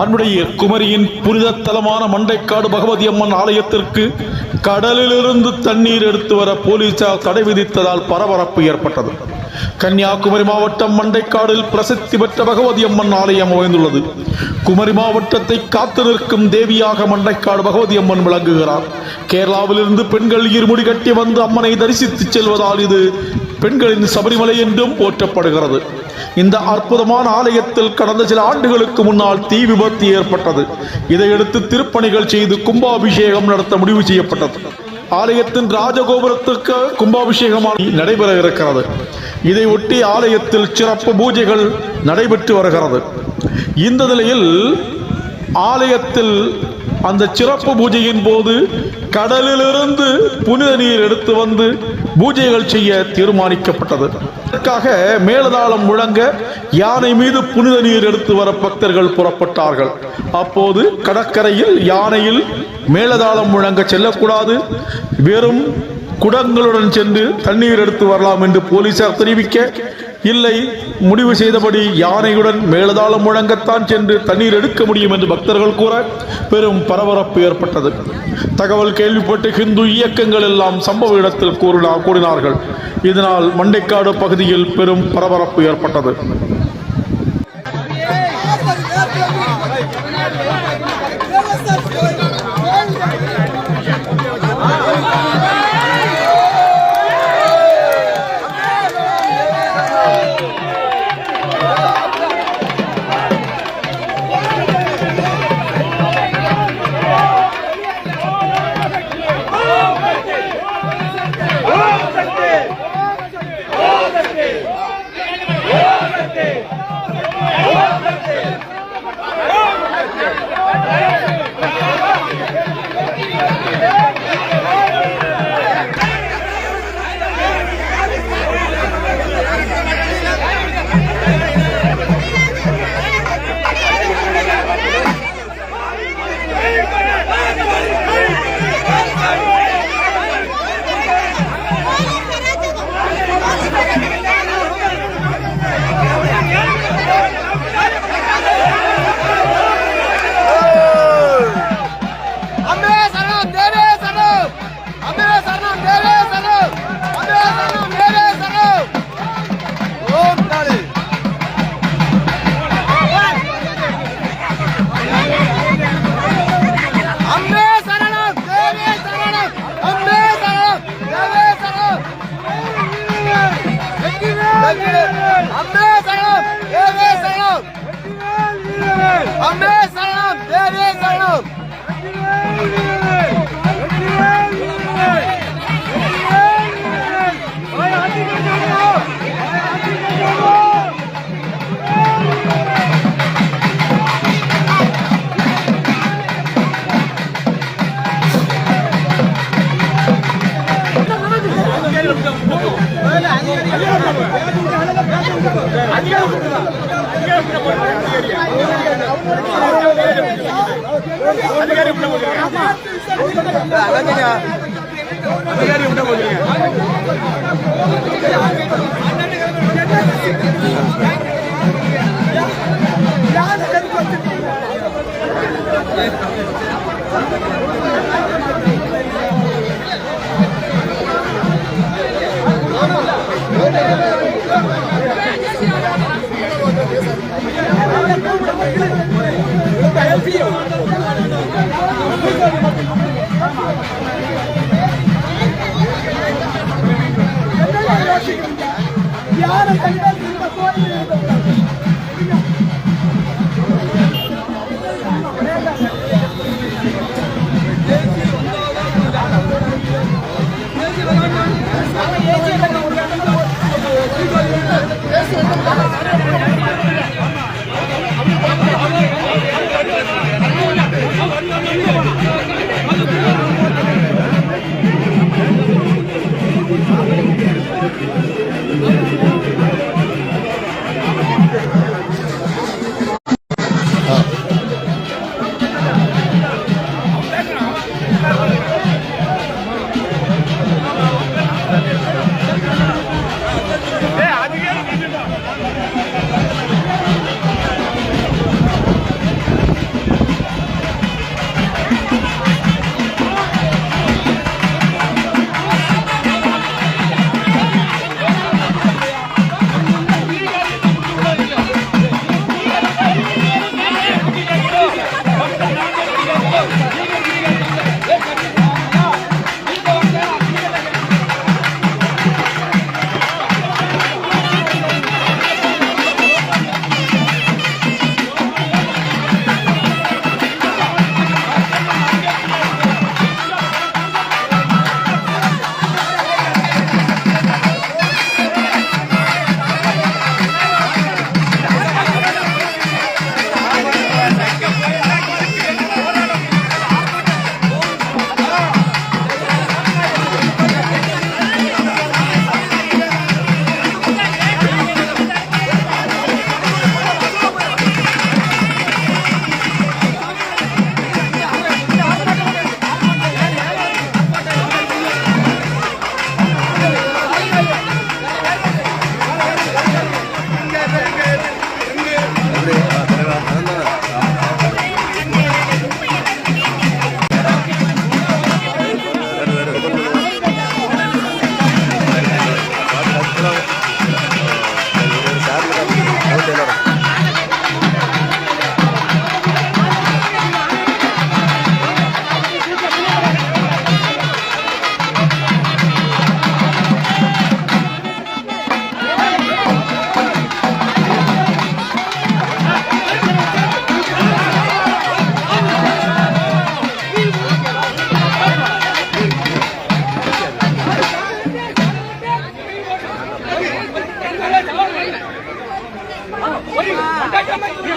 அன்புடைய குமரியின் புனித தலமான மண்டைக்காடு பகவதி அம்மன் ஆலயத்திற்கு கடலிலிருந்து தண்ணீர் எடுத்து வர போலீசார் தடை விதித்ததால் பரபரப்பு ஏற்பட்டது. கன்னியாகுமரி மாவட்டம் மண்டைக்காடில் பிரசித்தி பெற்ற பகவதி அம்மன் ஆலயம் அமைந்துள்ளது. குமரி மாவட்டத்தை காத்து நிற்கும் தேவியாக மண்டைக்காடு பகவதி அம்மன் விளங்குகிறார். கேரளாவிலிருந்து பெண்கள் இருமுடி கட்டி வந்து அம்மனை தரிசித்து செல்வதால் இது பெண்களின் சபரிமலை என்றும் போற்றப்படுகிறது. இந்த அற்புதமான ஆலயத்தில் கடந்த சில ஆண்டுகளுக்கு முன்னால் தீ விபத்து ஏற்பட்டது. இதையடுத்து திருப்பணிகள் செய்து கும்பாபிஷேகம் நடத்த முடிவு செய்யப்பட்டது. ஆலயத்தின் ராஜகோபுரத்துக்கு கும்பாபிஷேகம் நடைபெற இருக்கிறது இதை ஒட்டி ஆலயத்தில் சிறப்பு பூஜைகள் நடைபெற்று வருகிறது. இந்த நிலையில் ஆலயத்தில் அந்த சிறப்பு பூஜையின் போது கடலிலிருந்து புனித நீர் எடுத்து வந்து பூஜைகள் செய்ய தீர்மானிக்கப்பட்டது. அதற்காக மேலதாளம் முழங்க யானை மீது புனித நீர் எடுத்து வர பக்தர்கள் புறப்பட்டார்கள். அப்போது கடற்கரையில் யானையில் மேலதாளம் முழங்க செல்லக்கூடாது. வெறும் குடங்களுடன் சென்று தண்ணீர் எடுத்து வரலாம் என்று போலீசார் தெரிவிக்க இல்லை முடிவு செய்தபடி யானையுடன் மேலதாளம் முழங்கத்தான் சென்று தண்ணீர் எடுக்க முடியும் என்று பக்தர்கள் கூற பெரும் பரபரப்பு ஏற்பட்டது. தகவல் கேள்விப்பட்டு ஹிந்து இயக்கங்கள் எல்லாம் சம்பவ இடத்தில் கூறினார் கூறினார்கள். இதனால் மண்டைக்காடு பகுதியில் பெரும் பரபரப்பு ஏற்பட்டது.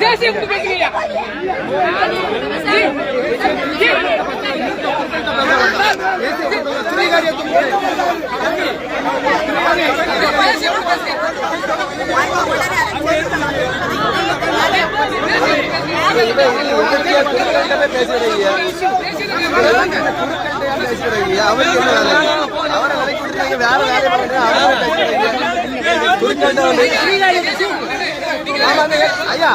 தேசிய குடி பேசுறீங்க அவருக்கு என்ன வேலை? வேற வேலையை ஆமாங்க, ஐயா.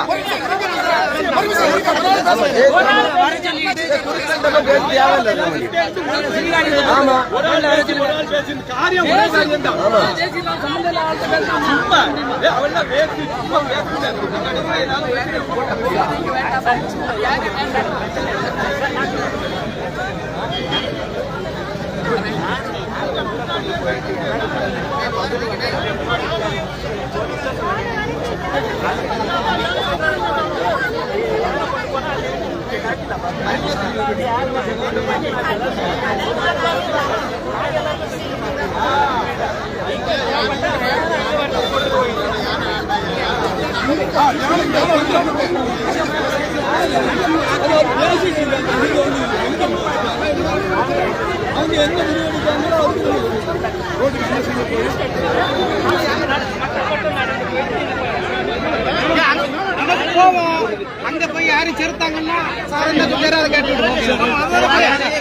ஆமா, பேச ஆமா. போவோம் அங்க போய் யாரும் செலுத்தாங்கன்னா என்ன சொல்லிடுற அதை கேட்டு பேசுங்க, பேசுங்க சார், சார். அவங்க முடிவு என்ன சொல்லிடுற அதை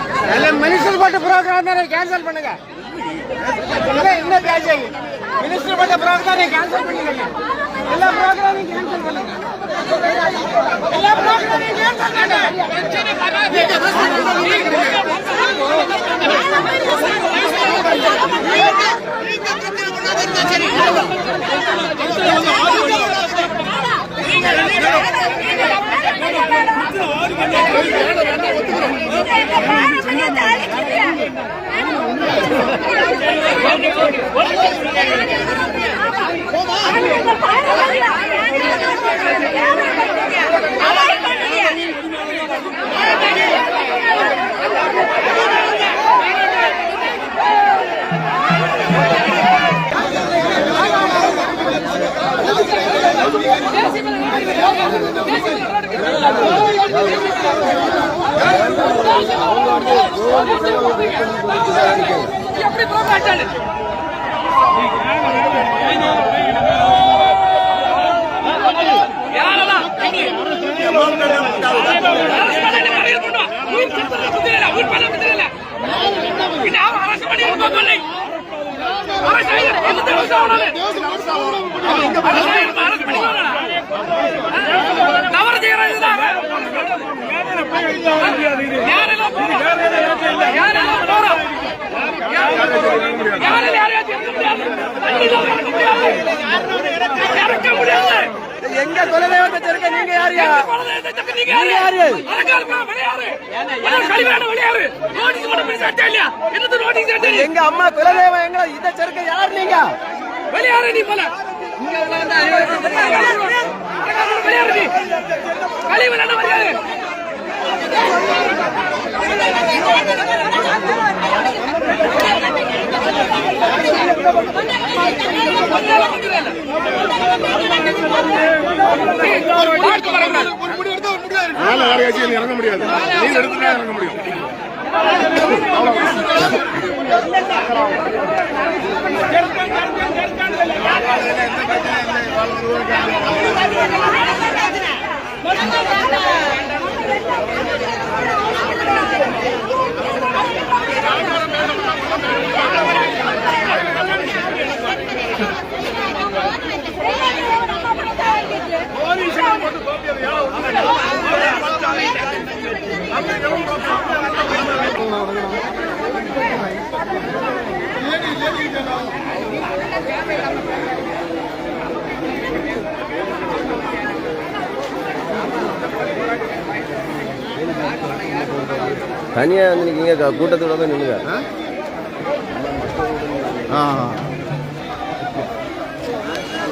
பிரச்சனை இல்லை அவரு பிரச்சனை இல்லை வேற மாதிரி பிரச்சனை மினிஸ்டர் போட்ட ப்ரோக்ராம் தானே கேன்சல் பண்ணுங்க. இல்ல, என்ன பேசுறீங்க மினிஸ்டர் போட்ட ப்ரோக்ராம் கேன்சல் பண்ணுங்க எல்லா ப்ரோக்ராமையும் கேன்சல் பண்ணுங்க. எல்லா ப்ரோக்ராமையும் கேன்சல் எப்படி போக மாட்டானு யாரெல்லாம்? உயிர் செத்துறத அரசு அரசு அரசு ஆகணும்? அரசு ஆயிரம், அரசு பண்ணி வரணும். தவறு செய்யறது இதுதான். யாரெல்லாம் போறோம்? யாரெல்லாம் போறோம்? யாரெல்லாம் யாரையாச்சும் இருக்க முடியாது? தண்ணியில இறக்க முடியாது. இறக்க முடியாது எங்க குலதெய்வத்தை சேர்க்க நீங்க யாரியா நீங்க யாரு? எங்க அம்மா குலதெய்வம் எங்க இத சேர்க்க யார் நீங்க? வெளியாரு நீ போல. வெளியாரு மேல வேற யாச்சும் இறங்க முடியாது. நீங்க எடுத்துட்டா இறங்க முடியும். போலீஸ் தனியாக வந்து நிற்கீங்க கூட்டத்தோட தான் ஆ.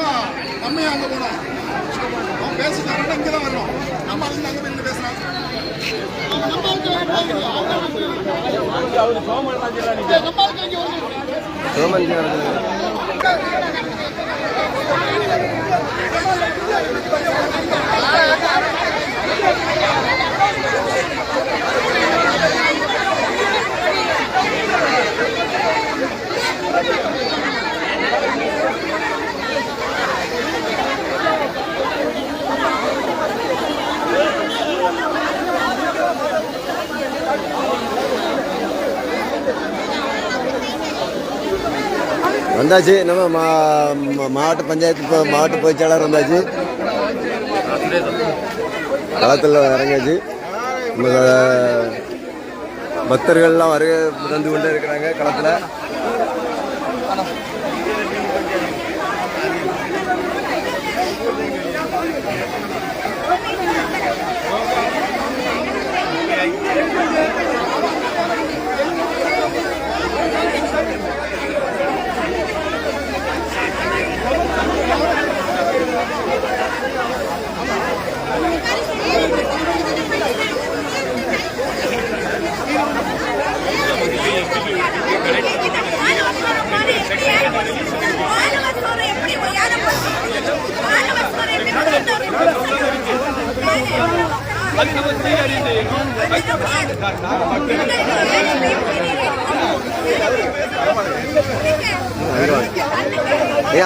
பெருசு. நாம சின்ன இதுதான் பிரச்சனை ஆமா அதான் நம்ம அங்க போனோம்? அவன் பேசுறாங்க இங்க தான் வரணும் நம்ம அதுக்கு அங்க போய் பேசலாம். சோமன் வந்தாச்சு. நம்ம மா மா- மாவட்ட பஞ்சாயத்து இப்போ மாவட்ட பொதுச்செயலாளர் வந்தாச்சு. களத்தில் இறங்காச்சு நம்ம பக்தர்கள்லாம் வருகை வந்து கொண்டே இருக்கிறாங்க களத்தில்.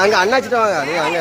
அங்க அண்ணாச்சிட்ட வாங்க நீ அங்கே.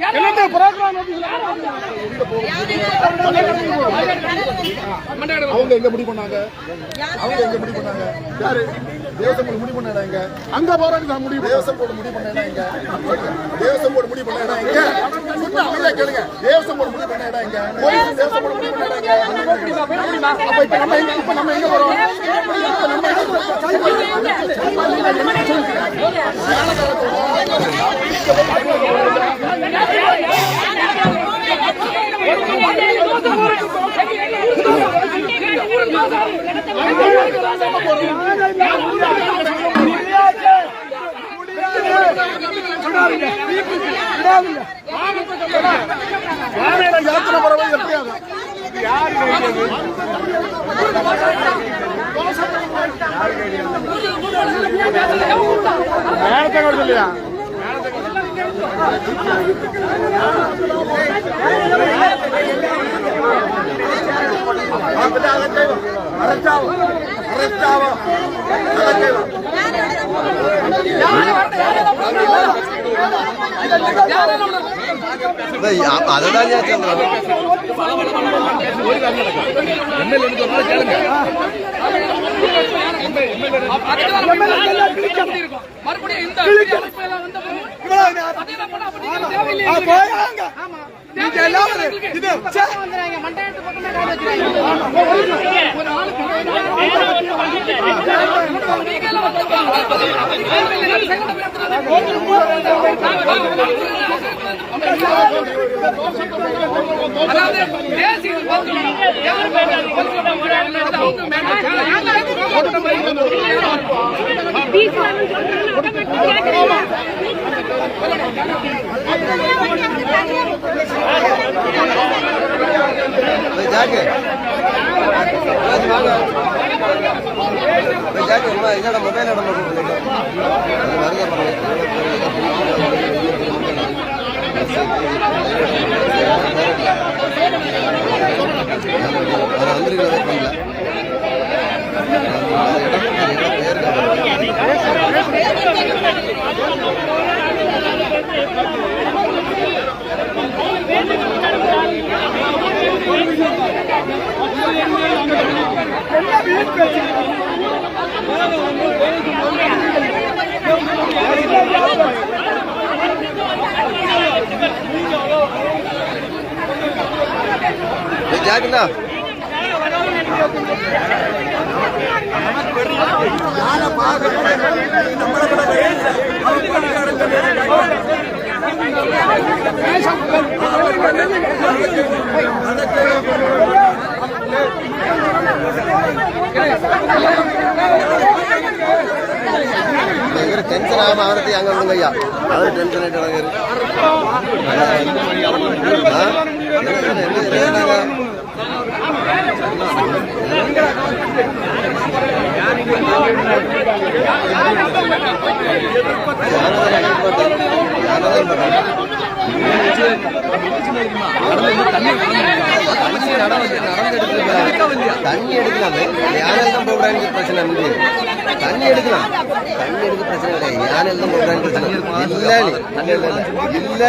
யார் அண்ணாச்சி அவங்க எங்க முடிவு பண்ணாங்க? அவங்க எங்க முடிவு பண்ணாங்க? யாரு? தேவசம் போர்டு முடிவு பண்ண இடம் அங்க போறாங்க நான் முடிவு தேவசம் போர்டு முடிவு பண்ண இடம் எங்க? தேவசம் போர்டு முடிவு பண்ண இடம் எங்க? அமைதியா கேளுங்க. தேவசம் போர்டு முடிவு பண்ண இடம் எங்க? போலீஸ் தேவசம் போர்டு முடிவு பண்ண இடம் எங்க? அப்ப இப்ப நம்ம எங்க இப்ப நம்ம எங்க போறோம்? இப்ப நம்ம யாத்திரை போறவங்க மேலத்தை சொல்லியா யாரு அதுதான் ഞാൻ மறுபடியும் இந்த நீங்க எல்லாரும் இது. அதாவது தேசிய யார் போய் ஜாக்கு ராஜு அம்மா இதோட மொபைல் இடம் வருக பண்ணல Jack, no. யாரை தண்ணி எடுக்கலாம் யானெல்லாம் போடுறாங்க பிரச்சனை இல்லை தண்ணி எடுக்கலாம் தண்ணி எடுக்க பிரச்சனை கிடையாது யானெல்லாம் போடுறாங்க பிரச்சனை இல்ல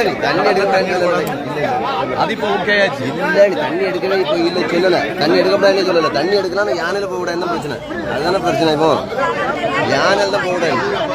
இல்ல தண்ணி எடுக்க அது இப்போ ஓகே இல்ல தண்ணி எடுக்கவே இப்போ இல்ல சொல்லல தண்ணி எடுக்கப்படாதுன்னு சொல்லல தண்ணி எடுக்கலாம் யானையில போக பிரச்சனை. அதுதானே பிரச்சனை இப்போ. யானெல்லாம் போக